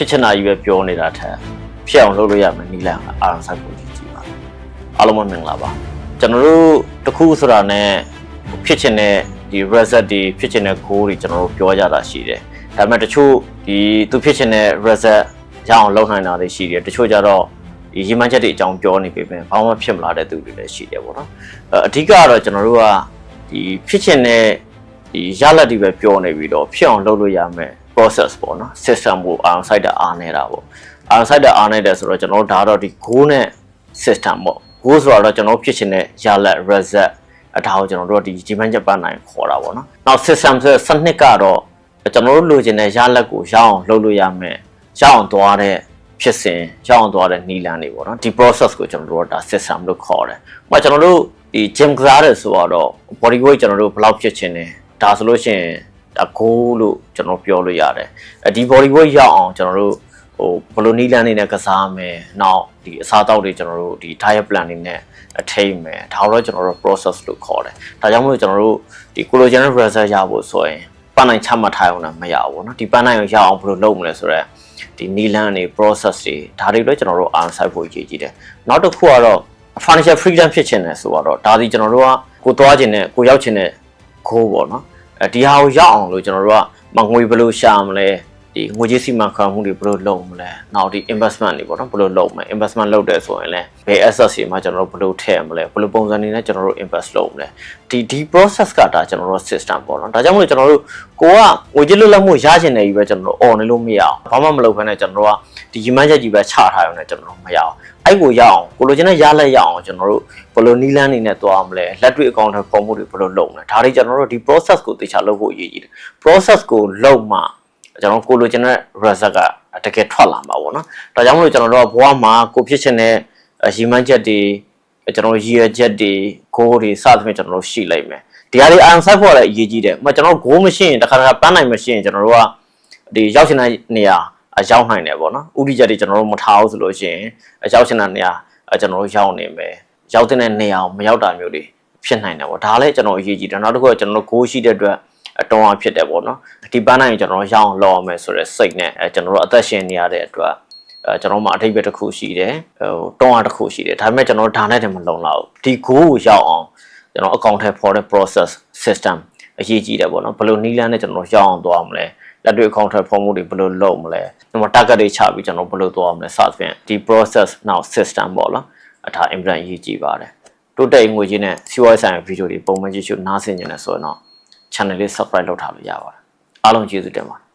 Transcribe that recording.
ဖြစ်ချင်တာကြီးပဲပြောနေတာထက်ဖြစ်အောင်လုပ်လို့ရမယ်နီလန်အာရုံစိုက်ဖို့ကြည့်ကြည့်ပါအားလုံးပဲမင်္ဂလာပါကျွန်တော်တို့တခုဆိုတာနဲ့ဖြစ်ချင်တဲ့ဒီ result တွေဖြစ်ချင်တဲ့ goal တွေကျွန်တော်တို့ပြောကြတာရှိတယ်ဒါပေမဲ့တချို့ဒီသူဖြစ်ချင်တဲ့ result ရအောင်လုပ်နိုင်တာတွေရှိတယ်တချို့ကြတော့ဒီရည်မှန်းချက်တွေအကြောင်းပြောနေပေမဲ့ဘာမှဖြစ်မလာတဲ့သူတွေလည်းရှိတယ်ပေါ့နော်အဲအဓိကကတော့ကျွန်တော်တို့ကဒီဖြစ်ချင်တဲ့ဒီရလဒ်တွေပဲပြောနေပြီးတော့ဖြစ်အောင်လုပ်လို့ရမယ် process ပေါ့နော် system ကိုအောင် site တာအားနေတာပေါ့အောင် site တာအားနေတယ်ဆိုတော့ကျွန်တော်တို့ဒါတော့ဒီ goal နဲ့ system ပေါ့ goal ဆိုတော့ကျွန်တော်တို့ဖြစ်ချင်တဲ့ရလဒ် result အဒါကိုကျွန်တော်တို့ကဒီဂျီမန်ဂျပန်နိုင်ခေါ်တာပေါ့နော်နောက် system ဆိုတဲ့စနစ်ကတော့ကျွန်တော်တို့လိုချင်တဲ့ရလဒ်ကိုရအောင်လုပ်လို့ရမယ်ရအောင်သွားတဲ့ဖြစ်စဉ်ရအောင်သွားတဲ့နီလန်တွေပေါ့နော်ဒီ process ကိုကျွန်တော်တို့ကဒါ system လို့ခေါ်တယ်။ဟိုကျွန်တော်တို့ဒီ gym ကစားတယ်ဆိုတော့ body weight ကျွန်တော်တို့ဘယ်လောက်ဖြစ်ချင်တယ်ဒါဆိုလို့ရှိရင် အကိုးလို့ကျွန်တော်ပြောလို့ရတယ်။အဲဒီ body weight ရောက်အောင်ကျွန်တော်တို့ဟိုဘယ်လိုနီလန်နေနဲ့ကစားမယ်။နောက်ဒီအစားအသောက်တွေကျွန်တော်တို့ဒီ diet plan တွေနဲ့အထိမ့်မယ်။ဒါတော့ကျွန်တော်တို့ process လို့ခေါ်တယ်။ဒါကြောင့်မလို့ကျွန်တော်တို့ဒီ collagen result ရဖို့ဆိုရင်ပန်းနိုင်ချမှတ်ထားအောင်လည်းမရဘူးเนาะဒီပန်းနိုင်ကိုရအောင်ဘယ်လိုလုပ်မလဲဆိုတော့ဒီနီလန်တွေ process တွေဒါတွေလည်းကျွန်တော်တို့အားဆိုင်ဖို့ရည်ကြီးတယ်နောက်တစ်ခုကတော့ financial freedom ဖြစ်ချင်တယ်ဆိုတော့ဒါဒီကျွန်တော်တို့ကကိုသွားခြင်းနဲ့ကိုရောက်ခြင်းနဲ့ goal ပေါ့နော်အဲ ဒီဟာကိုရောက်အောင်လို့ကျွန်တော်တို့ကမငွေဘယ်လိုရှာမလဲဒီငွေကြေးစီမံခန့်မှုတွေဘယ်လိုလုပ်မလဲနောက်ဒီ investment တွေပေါ့နော်ဘယ်လိုလုပ်မလဲ investment လုပ်တယ်ဆိုရင်လည်းဘယ် assets တွေမှာကျွန်တော်တို့ဘယ်လိုထည့်မလဲဘယ်လိုပုံစံတွေနဲ့ကျွန်တော်တို့ invest လုပ်မလဲဒီဒီ process ကဒါကျွန်တော်တို့ system ပေါ့နော်ဒါကြောင့်မလို့ကျွန်တော်တို့ကိုကငွေကြေးလွတ်လပ်မှုရချင်တယ်ကြီးပဲကျွန်တော်တို့ on နေလို့မရအောင်ဘာမှမလုပ်ဘဲနဲ့ကျွန်တော်တို့က ဒီရည်မှန်းချက်ကြီးပဲချထားရုံနဲ့ကျွန်တော်တို့မရအောင်အဲ့ကိုရအောင်ကိုလိုချင်တဲ့ရလက်ရအောင်ကျွန်တော်တို့ဘယ်လိုနီးလန်းနေနဲ့သွားမလဲလက်တွေ့အကောင့်ထဲပုံမှုတွေဘယ်လိုလုပ်မလဲဒါတွေကျွန်တော်တို့ဒီ process ကိုသေချာလုပ်ဖို့အရေးကြီးတယ် process ကိုလုပ်မှကျွန်တော်ကိုလိုချင်တဲ့ result ကတကယ်ထွက်လာမှာပေါ့နော်ဒါကြောင့်မလို့ကျွန်တော်တို့ကဘဝမှာကိုဖြစ်ချင်တဲ့ရည်မှန်းချက်တွေကျွန်တော်ရည်ရွယ်ချက်တွေ goal တွေစသဖြင့်ကျွန်တော်တို့ရှိလိုက်မယ်ဒီဟာတွေ answer ဖို့လည်းအရေးကြီးတယ်။ဥပမာကျွန်တော် goal မရှိရင်တစ်ခါတစ်ခါပန်းနိုင်မရှိရင်ကျွန်တော်တို့ကဒီရောက်ချင်တဲ့နေရာ အရောက်နိုင်တယ်ပေါ့နော်။ဥတီချက်တွေကျွန်တော်တို့မထားဘူးဆိုလို့ရှိရင်အရောက်ချင်တဲ့နေရာအကျွန်တော်တို့ရောက်နေမယ်။ရောက်တဲ့နေရာကိုမရောက်တာမျိုးတွေဖြစ်နိုင်တယ်ပေါ့။ဒါလည်းကျွန်တော်အရေးကြီးတယ်။နောက်တစ်ခုကကျွန်တော်တို့ goal ရှိတဲ့အတွက်အတောင်းအဖြစ်တယ်ပေါ့နော်။ဒီပန်းနိုင်ကျွန်တော်တို့ရောက်အောင်လုပ်အောင်မယ်ဆိုတဲ့စိတ်နဲ့အဲကျွန်တော်တို့အသက်ရှင်နေရတဲ့အတွက်အဲကျွန်တော်မှအထိပ္ပယ်တစ်ခုရှိတယ်ဟိုတောင်းအားတစ်ခုရှိတယ်ဒါပေမဲ့ကျွန်တော်ဒါနဲ့တည်းမလုံလောက်ဘူးဒီ goal ကိုရောက်အောင်ကျွန်တော်အကောင့်ထဲပေါ်တဲ့ process system အရေးကြီးတယ်ပေါ့နော်ဘယ်လိုနီးလန်းနဲ့ကျွန်တော်ရောက်အောင်သွားမလဲလက်တွေ့အကောင့်ထဲပေါ်မှုတွေဘယ်လိုလုပ်မလဲဒီမှာ target တွေချပြီးကျွန်တော်ဘယ်လိုသွားမလဲစသဖြင့်ဒီ process now system ပေါ့နော်အထား implement အရေးကြီးပါတယ်တိုးတက်ငွေကြီးနဲ့စီးပွားရေးဆိုင်ရာဗီဒီယိုတွေပုံမှန်ကြည့်ရှုနားဆင်နေတယ်ဆိုရင်တော့ channel လေး subscribe လုပ်ထားလို့ရပါတယ်အားလုံးကျေးဇူးတင်ပါတယ်